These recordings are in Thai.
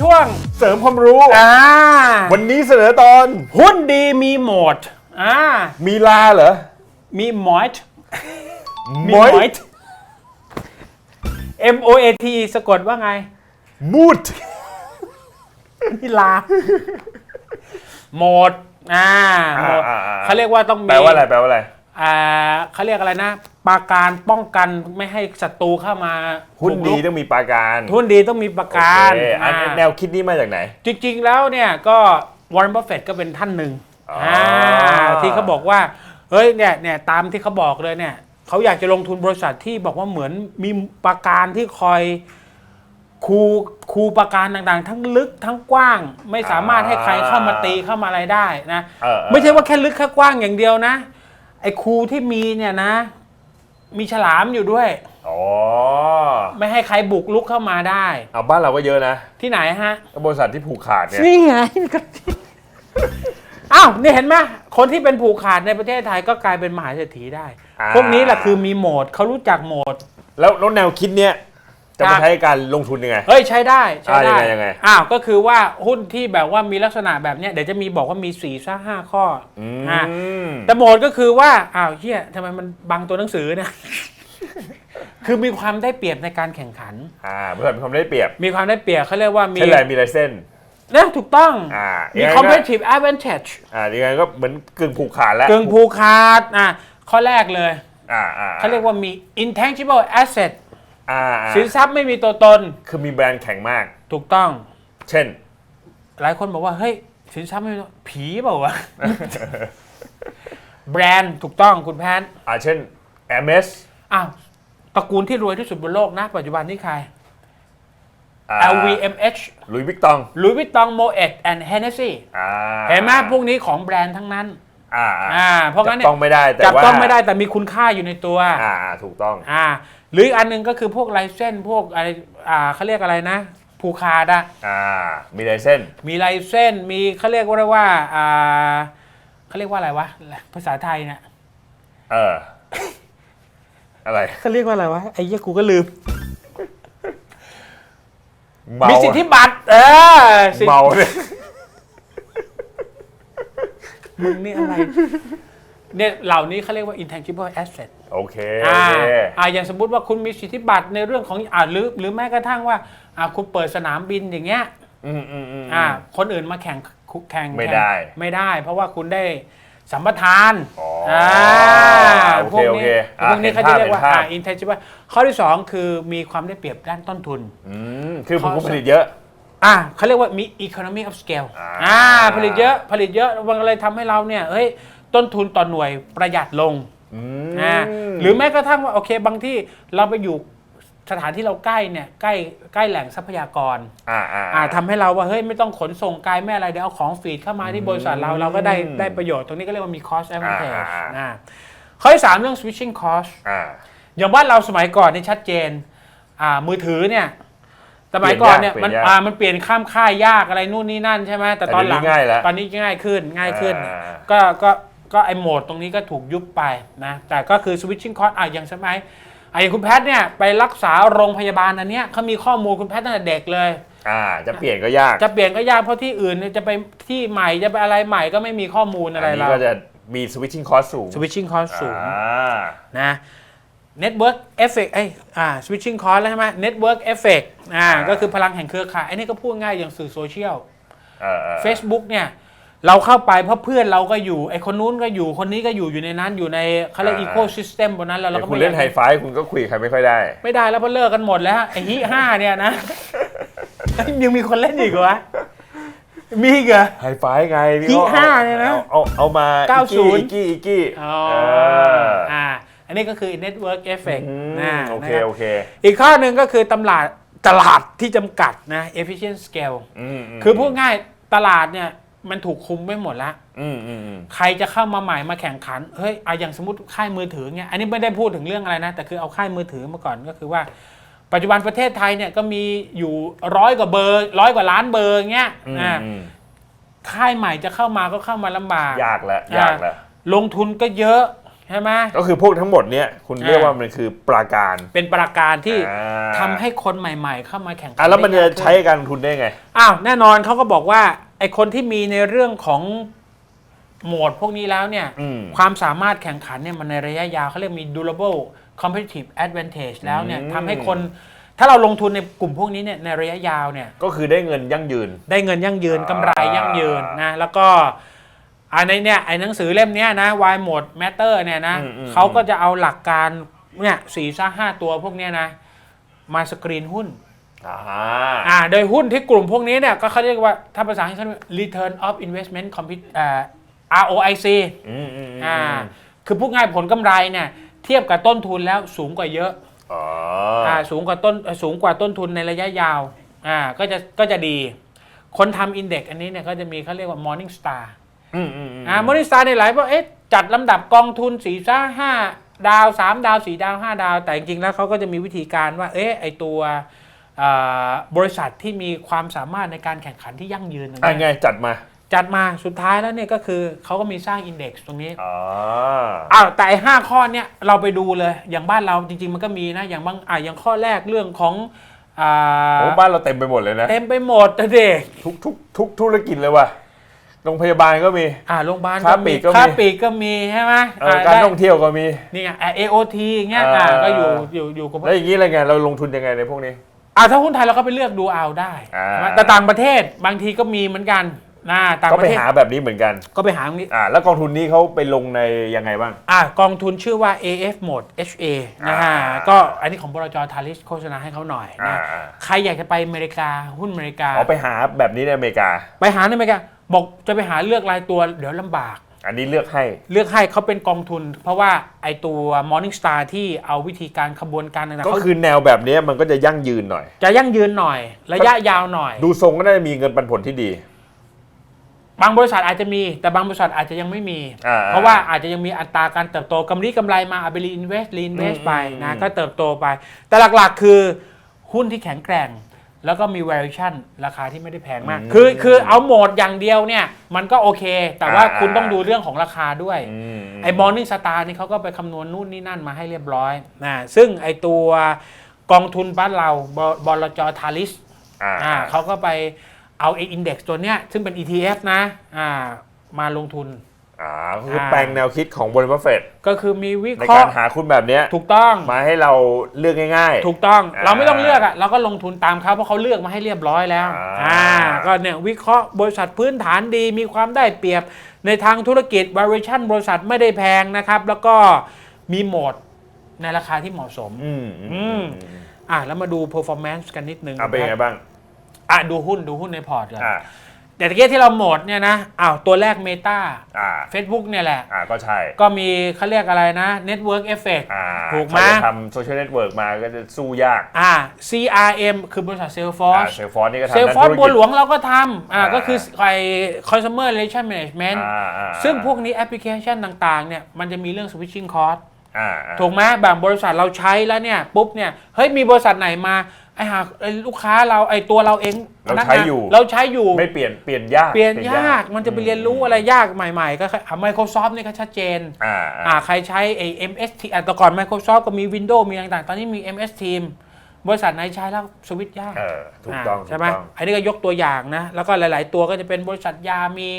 ช่วงเสริมความรู้ อ่าวันนี้เสนอตอนหุ้นดีมีโหมดอ่ามีลาเหรอมีหมอยต์มีหมอยต์ M O A T สะกดว่าไง มูดนี่ลาโหมดอ่าโหมดอ่าอ่าอ่าเขาเรียกว่าต้องมีแปลว่าอะไรแปลว่าอะไร อ่าเขาเรียกอะไรนะ ปราการป้องกันไม่ให้ศัตรูเข้ามาหุ้นบุกดีรุกต้องมีปราการหุ้นดีต้องมีประการโอเคอันอ่า แนวคิดนี้มาจากไหน จริงๆ แล้วเนี่ยก็วอร์เรนบัฟเฟตก็เป็นท่านหนึ่งอ๋ออ่าที่เขาบอกว่าเฮ้ยเนี่ยเนี่ยตามที่เขาบอกเลยเนี่ยเขาอยากจะลงทุนบริษัทที่บอกว่าเหมือนมีประการที่คอยคูคูประการต่างๆ ทั้งลึกทั้งกว้าง ไม่สามารถให้ใครเข้ามาตีเข้ามาอะไรได้นะ เออเออ ไม่ใช่ว่าแค่ลึกแค่กว้างอย่างเดียวนะ ไอ้คูที่มีเนี่ยนะ มีฉลามอยู่ด้วย อ๋อไม่ให้ใครบุกลุกเข้ามาได้ เอาบ้านเราก็เยอะนะที่ไหนฮะ บริษัทที่ผูกขาดเนี่ยนี่ไงก็อ้าวนี่เห็นไหมคนที่เป็นผูกขาดในประเทศไทยก็กลายเป็นมหาเศรษฐีได้อ่าพวกนี้แหละคือมีโหมดเขารู้จักโหมด แล้วแล้วแนวคิดเนี้ย จะครัมาบใช้การลงทุนยังไง เฮ้ยใช้ได้ใช้ได้อ่ายังไงยังไง อ้าวก็คือว่าหุ้นที่แบบว่ามีลักษณะแบบเนี้ยเดี๋ยวจะมีบอกว่ามี4ี่ห้าห้าข้อออือ่า ม แต่โหมดก็คือว่า อ้าวเฮียทำไมมันบังตัวหนังสือเนี่ยคือมีความได้เปรียบในการแข่งขัน อ่าบริษัทมีความได้เปรียบมีความได้เปรียบเขาเรียกว่ามีใช่แหละมีลายเส้น นะถูกต้อง อ่ามียังไงก็ competitive advantage อ่ายังไงก็เหมือนกึ่งผูกขาดแล้วเกิงผูกขาดอะข้อแรกเลย อ่าอ่าเขาเรียกว่ามี intangible asset อ่าอ่าสินทรัพย์ไม่มีตัวตน คือมีแบรนด์แข็งมาก ถูกต้อง เช่น หลายคนบอกว่า เฮ้ย สินทรัพย์ไม่มีตัวผีเปล่าวะ แบรนด์ถูกต้องคุณแพนอ่าเช่น Hermes อ้าวตระกูลที่รวยที่สุดบนโลกนะ ปัจจุบันนี่ใคร อ่า LVMH หลุยส์วิกตอง Louis Vuitton Moet and Hennessy อ่าเห็นไหมพวกนี้ของแบรนด์ทั้งนั้นอ่าอ่าเพราะงั้นเนี่ย จับต้องไม่ได้แต่จับว่าต้องไม่ได้แต่มีคุณค่าอยู่ในตัว อ่าอ่าถูกต้อง อ่า หรืออีกอันหนึ่งก็คือพวกลายเส้นพวกอะไรอ่าเขาเรียกอะไรนะผูคาดอะอ่า มีลายเส้น มีลายเส้นมีเขาเรียกว่าว่าอ่าเขาเรียกว่าอะไรวะภาษาไทยเนี่ยเออ อะไร เขาเรียกว่าอะไรวะไอ้เหี้ยกูก็ลืม เมามีสิทธิบัตรเออสิทธิเมาเนี่ยมึงนี่อะไรเนี่ยเหล่านี้เขาเรียกว่า intangible asset โอเคโออ่าเค อ่าอย่างสมมุติว่าคุณมีสิทธิบัตรในเรื่องของอ่าหรือหรือแม้กระทั่งว่าอ่าคุณเปิดสนามบินอย่างเงี้ยอืมอืมอืม อ่าคนอื่นมาแข่งคุแข่งไม่ได้แข่งไม่ได้ เพราะว่าคุณได้สัมปทานอ๋ออ่าโอเคพวกโอนี้เคอะพวกนี้เห็เขานจะภาพเรียกว่าเห็นภาพ อ่า intangible ข้อที่สองคือมีความได้เปรียบด้านต้นทุน อืมคือข้อผู้ผลิตเยอะ อ่าเขาเรียกว่ามี economy of scale อ่าอ่าผลิตเยอะผลิตเยอะมันเลยทำให้เราเนี่ยเฮ้ยต้นทุนต่อหน่วยประหยัดลง อืมอ่าหรือแม้กระทั่งว่าโอเคบางที่เราไปอยู่สถานที่เราใกล้เนี่ยใกล้ใกล้แหล่งทรัพยากรอ่าอ่าอ่าทำให้เราว่าเฮ้ยไม่ต้องขนส่งไกลไม่อะไรเดี๋ยวเอาของฟีดเข้ามาที่บริษัทเราเราก็ได้ได้ประโยชน์ตรงนี้ก็เรียกว่ามี cost advantage อ่าอ่าอ่าอ่าข้อที่สามเรื่อง switching cost อ่า อย่างบ้านเราสมัยก่อนนี่ชัดเจนอ่ามือถือเนี่ยสมัยก่อนเนี่ยเปลี่มันยนยากอ่ามันเปลี่ยนข้ามค่ายยากอะไรนู่นนี่นั่นใช่ไหมแต่ตอนหลังแต่เดี๋ยวนี้ง่ายแล้วตอนนี้ง่ายขึ้นง่ายขึ้น อ่า ก็ก็ ก็ไอโหมดตรงนี้ก็ถูกยุบไปนะแต่ก็คือ switching cost อะอย่างสมัยอะอย่างคุณแพทย์เนี่ยไปรักษาโรงพยาบาลอันเนี้ยเขามีข้อมูลคุณแพทย์ตั้งแต่เด็กเลย อ่า จะเปลี่ยนก็ยาก จะเปลี่ยนก็ยากเพราะที่อื่นเนี่ยจะไปที่ใหม่จะไปอะไรใหม่ก็ไม่มีข้อมูลอะไรอันนี้เราก็จะมี switching cost สูง switching cost สูงอ่า นะ network effect เอ้ยอ่า switching cost แล้วใช่ไหม network effect อ่าอ่า ก็คือพลังแห่งเครือข่ายอันนี้ก็พูดง่ายอย่างสื่อโซเชียล เออเออ Facebook เนี่ย เราเข้าไปเพราะเพื่อนเราก็อยู่ไอคนนู้นก็อยู่คนนี้ก็อยู่อยู่ในนั้นอยู่ในเขาเรียก ecosystem บนนั้นแล้วเราเดี๋ยวก็คุณไม่เล่นไฮอยากไฟว์คุณก็คุยกับใครไม่ค่อยได้ ไม่ได้แล้วเพราะเลิกกันหมดแล้ว ไอฮิห้าเนี่ยนะ ยังมีคนเล่นอีกเหรอวะมีอีกเหรอ ไฮไฟว์ไงพี่ที่อ้อห้าเนี่ยนะเอาเอาเอามา90อีกกี้อีกกี้อ๋อเอออ่า อันนี้ก็คือ network effect อืมนะโอเค นะครับโอเค อีกข้อหนึ่งก็คือตลาดตลาดที่จำกัดนะ efficient scale อืมม คือพูดง่ายตลาดเนี่ย มันถูกคุมไว้หมดแล้วอืมอืมอืม ใครจะเข้ามาใหม่มาแข่งขันเฮ้ยเอาอย่างสมมติค่ายมือถือเนี่ยอันนี้ไม่ได้พูดถึงเรื่องอะไรนะ แต่คือเอาค่ายมือถือมาก่อนก็คือว่า ปัจจุบันประเทศไทยเนี่ยก็มีอยู่ร้อยกว่าเบอร์ร้อยกว่าล้านเบอร์เงี้ยอืมอ่าอืมค่ายใหม่จะเข้ามาก็เข้ามาลำบากยากแล้วยากแล้ว ลงทุนก็เยอะใช่ไหม ก็คือพวกทั้งหมดเนี้ยคุณอ่าเรียกว่ามันคือปราการเป็นประการที่อ่าทำให้คนใหม่ๆ เข้ามาแข่งขัอะแล้วมันได้จะยากขึ้ใช้การลงทุนได้ไง อ้าวแน่นอนเขาก็บอกว่า ไอคนที่มีในเรื่องของโหมดพวกนี้แล้วเนี่ย อืม ความสามารถแข่งขันเนี่ยมันในระยะยาวเขาเรียกมี durable competitive advantage แล้วเนี่ยอืม ทำให้คน ถ้าเราลงทุนในกลุ่มพวกนี้เนี่ยในระยะยาวเนี่ย ก็คือได้เงินยั่งยืน ได้เงินยั่งยืนอ่ากำไรยั่งยืนนะแล้วก็อันในเนี่ยไอ้หนังสือเล่มเนี้ยนะ Why Mode Matter เนี่ยนะอืมอืม เขาก็จะเอาหลักการเนี่ยสี่ซ่าห้าตัวพวกเนี้ยนะ มาสกรีนหุ้น อ่าอ่าโดยหุ้นที่กลุ่มพวกนี้เนี่ยก็เขาเรียกว่าถ้าภาษาอังกฤษเขาเรียกว่า return of investment compete อ่า ROIC อืมอืมอืมอ่าคือพูดง่ายผลกำไรเนี่ยเทียบกับต้นทุนแล้วสูงกว่าเยอะอ๋ออ่าสูงกว่าต้นเอ่อสูงกว่าต้นทุนในระยะยาวอ่าก็จะก็จะดี คนทำอินเด็กอันนี้เนี่ยก็จะมีเขาเรียกว่า Morning Star อืมอืมอืมอ่า Morning Star ในหลายว่าเอ๊ะจัดลำดับกองทุนสี่ซ่าห้าดาวสามดาวสี่ดาวห้าดาว แต่จริงๆแล้วเขาก็จะมีวิธีการว่า เอ๊ะไอตัวอ่า บริษัทที่มีความสามารถในการแข่งขันที่ยั่งยืนตรงอะนี้ไงจัดมา จัดมาสุดท้ายแล้วเนี่ยก็คือเขาก็มีสร้างอินเด็กซ์ตรงนี้อ๋ออ้าวแต่ไอ้ห้าข้อเนี่ยเราไปดูเลยอย่างบ้านเราจริง ๆ มันก็มีนะอย่างบางอ่าอย่างข้อแรกเรื่องของอ่าโอ้บ้านเราเต็มไปหมดเลยนะเต็มไปหมดเด็กทุกทุกทุกธุรกิจเลยว่ะโรงพยาบาลก็มี อ่าโรงพยาบาลค้าก็ปลีมีกก็มีค้าปลีกก็มีใช่ไหมเอ่ออ่าการได้ท่องเที่ยวก็มีนี่ไงเอโอทีเงี้ยอ่าอ่าก็อยู่อยู่อยู่กับแล้วอย่างนี้อะไรไงเราลงทุนยังไงในพวกนี้ อ่าถ้าหุ้นไทยเราก็ไปเลือกดูเอาได้อ่าใช่ไหมแต่ต่างประเทศบางทีก็มีเหมือนกันนะต่างก็ปไประเทศหาแบบนี้เหมือนกัน ก็ไปหาตรงนี้ อ่า แล้วกองทุนนี้เขาไปลงในยังไงบ้าง อ่ากองทุนชื่อว่า AF Mode HA นะฮะอ่าก็อันนี้ของบรจทาริสโฆษณาให้เขาหน่อยอ่านะอ่า ใครอยากจะไปอเมริกาหุ้นอเมริกา อ๋อไปหาแบบนี้ในอเมริกา ไปหาในอเมริกาบอกจะไปหาเลือกรายตัวเดี๋ยวลำบาก อันนี้เลือกให้ เลือกให้เขาเป็นกองทุน เพราะว่าไอตัว Morning Star ที่เอาวิธีการขบวนการต่างๆก็เขาคือแนวแบบนี้มันก็จะยั่งยืนหน่อย จะยั่งยืนหน่อย ระยะยาวหน่อย ดูทรงก็น่าจะมีเงินปันผลที่ดี บางบริษัทอาจจะมี แต่บางบริษัทอาจจะยังไม่มีอ่าเพราะว่าอาจจะยังมีอัตราการเติบโตกำไรกำไรมาเอาไปรีอินเวสต์รีอินเวสอืต์มไปอืนะมก็เติบโตไป แต่หลักๆคือหุ้นที่แข็งแกร่ง แล้วก็มี valuation ราคาที่ไม่ได้แพงมากคือคือเอาโหมดอย่างเดียวเนี่ย มันก็โอเค แต่ว่าคุณต้องดูเรื่องของราคาด้วยอืมไอ้ Morning Star นี่เขาก็ไปคำนวณนู่นนี่นั่นมาให้เรียบร้อยนะซึ่งไอ้ตัวกองทุนบ้านเราบบลจทาริส อ่า อ่าเขาก็ไปเอาไอ้อินเด็กซ์ตัวเนี้ยซึ่งเป็น ETF นะอ่ามาลงทุน อ่าก็คือแปลงแนวคิดของบริษัทบัฟเฟตก็คือมีวิในเคราะการห์หาคุณแบบเนี้ยถูกต้อง มาให้เราเลือกง่าย ถูกต้องอ่าเราไม่ต้องเลือกอะเราก็ลงทุนตามเขาเพราะเขาเลือกมาให้เรียบร้อยแล้วอ่าก็เนี่ยวิเคราะห์บริษัทพื้นฐานดีมีความได้เปรียบในทางธุรกิจ valuation บริษัทไม่ได้แพงนะครับ แล้วก็มีโหมดในราคาที่เหมาะสม ๆอืมอืมอืมอะแล้วมาดู performance กันนิดนึงอ่าเป็นไงบ้าง อะดูหุ้นดูหุ้นในพอร์ตก่อน อ่า แต่ตะเกียที่เราโหมดเนี่ยนะอ้าวตัวแรก Meta อ่า Facebook เนี่ยแหละ อ่าก็ใช่ก็มีเขาเรียกอะไรนะ Network Effect อ่าถูกไหมถ้าจะทำโซเชียลเน็ตเวิร์กมาก็จะสู้ยากอ่า CRM คือบริษัทอ่า Salesforce เซลฟอร์นี่ก็ทำเซลด้านฟอร์ธุรบัวกิจหลวงเราก็ทำอ่าอ่า ก็คือไอ้ consumer relation management อ่าอ่าซึ่งพวกนี้แอปพลิเคชันต่างๆเนี่ยมันจะมีเรื่อง switching cost อ่าอ่า ถูกไหมแบบบริษัทเราใช้แล้วเนี่ยปุ๊บเนี่ยเฮ้ยมีบริษัทไหนมา ไอ้หากไอ้ลูกค้าเราไอ้ตัวเราเองเราพนักงนใช้อยู่เราใช้อยู่ ไม่เปลี่ยนเปลี่ยนยากเปลี่ยนยากมันจะไปเรียนรู้อะไรยากใหม่ๆ ก็อะ Microsoft นี่ก็ชัดเจน อ่าอ่าอ่า ใครใช้ไอ้ MS Team อะแต่ก่อน Microsoft ก็มี Windows มีต่างๆ ตอนนี้มี MS Team บริษัทไหนใช้แล้วสวิตช์ยากเออถูกต้องาใช่ไหมถูกต้องอันนี้ก็ยกตัวอย่างนะ แล้วก็หลาย ๆ ตัวก็จะเป็นบริษัทยามี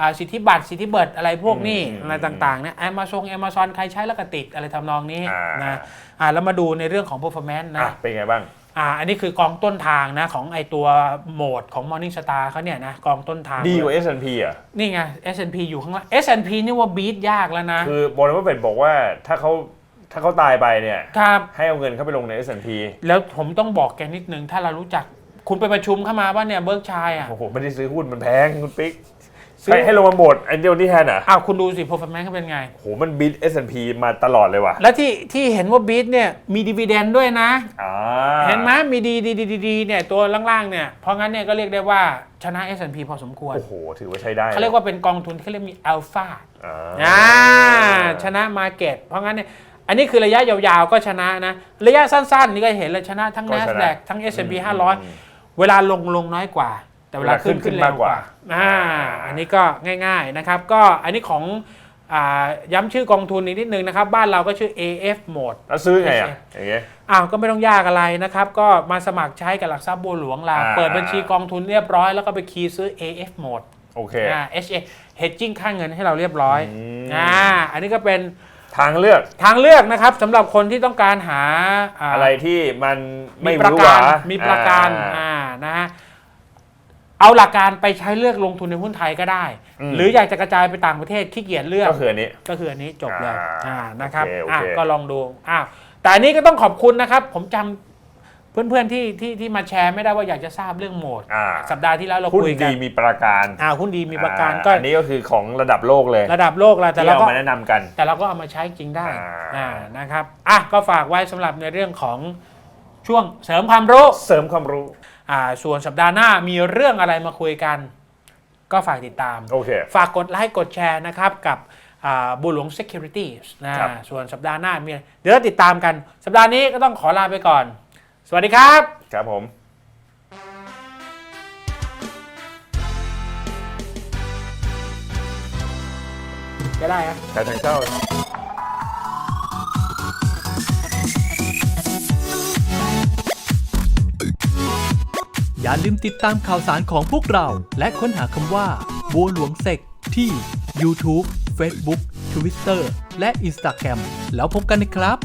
อ่าสิทธิบัตรสิทธิเบิร์ดอะไรพวกนี้อืมอะไรต่างๆเนี่ยแอม z ซงแอม z ซอนใครใช้แล้วก็ติดอะไรทำนองนี้อ่าน นะอ่าแล้วมาดูในเรื่องของ performance อะนะเป็นไงบ้าง อ่าอันนี้คือกองต้นทางนะของไอตัวโหมดของ Morning Star เขาเนี่ยนะกองต้นทางดีกว่า S&P อะ นี่ไง S&P อยู่ข้างล่าง S&P นี่ว่าบีทยากแล้วนะ คือบริษัทบัฟเฟตบอกว่าถ้าเขาถ้าเขาตายไปเนี่ยครับให้เอาเงินเข้าไปลงใน S&P แล้วผมต้องบอกแกนิดนึง ถ้าเรารู้จักคุณไปประชุมเข้ามาว่าเนี่ยเบิร์กชัยอะโอ้โหไม่ได้ซื้อหุ้นมันแพงคุณปิ๊กซื้อให้ให้ลงมาหมดไอ้เดียวนี่แทนอะอ้าวคุณดูสิ performance เขาเป็นไงโหมันบิด S&P มาตลอดเลยว่ะ แล้วที่ที่เห็นว่าบีทเนี่ยมีดีเวเดนด้วยนะอ่าเห็นไหมมีดีดีดีดีเนี่ยตัวล่างๆเนี่ยเพราะงั้นเนี่ยก็เรียกได้ว่าชนะ S&P พอสมควร โอ้โห ถือว่าใช้ได้เขาเรียกว่าเป็นกองทุนที่เขาเรียกมีอัลฟาอ่าอ่าชนะมาเก็ตเพราะงั้นเนี่ยอันนี้คือระยะยาวๆก็ชนะนะ ระยะสั้นๆ นี่ก็เห็นเลยชนะทั้งก็ชนะ NASDAQ ทั้ง S&P อืม500 เวลาลงลงน้อยกว่า แต่เวลาขึ้นเวลาขึ้ขึ้นนเร็วกว่ามากกว่าอ่าอันนี้ก็ง่าย ๆนะครับ ก็อันนี้ของอ่า ย้ำชื่อกองทุนอีกนิดนึงนะครับ บ้านเราก็ชื่อ AF Mode แล้วซื้อไงอะอย่างเงี้ยอ้าวก็ไม่ต้องยากอะไรนะครับ ก็มาสมัครใช้กับหลักทรัพย์บัวหลวงเราอ่าเปิดบัญชีกองทุนเรียบร้อยแล้วก็ไปคีย์ซื้อ AF Mode โอเคอ่า HA hedging ค่าเงินให้เราเรียบร้อยอืมอ่าอันนี้ก็เป็นทางเลือกทางเลือกนะครับสำหรับคนที่ต้องการหาาอะไรที่มันไม่มีประรู้กัหวานมีประกันอ่าอ่านะฮะ เอาหลักการไปใช้เลือกลงทุนในหุ้นไทยก็ได้ อืม หรืออยากจะกระจายไปต่างประเทศขี้เกียจเลือก ก็คืออันนี้ ก็คืออันนี้จบเลยอ่าอ่านะครับโอเคโอเค อ่าก็ลองดูอ้าวแต่อันนี้ก็ต้องขอบคุณนะครับ ผมจำเพื่อนๆที่ที่ที่มาแชร์ไม่ได้ว่าอยากจะทราบเรื่องโหมด อ่าสัปดาห์ที่แล้วเราหุ้นคุยกัดีนมีประกันอ่าหุ้นดีมีประกันก็อ่าอันนี้ก็คือของระดับโลกเลยระดับโลกแล้วแต่ที่เราเอาก็ มาแนะนำกัน แต่เราก็เอามาใช้จริงได้อ่า อ่านะครับอะก็ฝากไว้สำหรับในเรื่องของช่วงเสริมความรู้ เสริมความรู้ อ่าส่วนสัปดาห์หน้ามีเรื่องอะไรมาคุยกัน ก็ฝากติดตาม โอเค ฝากกดไลค์กดแชร์นะครับกับอ่าบุญหลวง Security นะ ครับ ส่วนสัปดาห์หน้ามีเดี๋ยวเราติดตามกัน สัปดาห์นี้ก็ต้องขอลาไปก่อน สวัสดีครับ ครับผมจะได้ครับ แต่ทางเจ้า อย่าลืมติดตามข่าวสารของพวกเรา และค้นหาคำว่า บัวหลวงเซกที่ YouTube Facebook Twitter และ Instagram แล้วพบกันนะครับ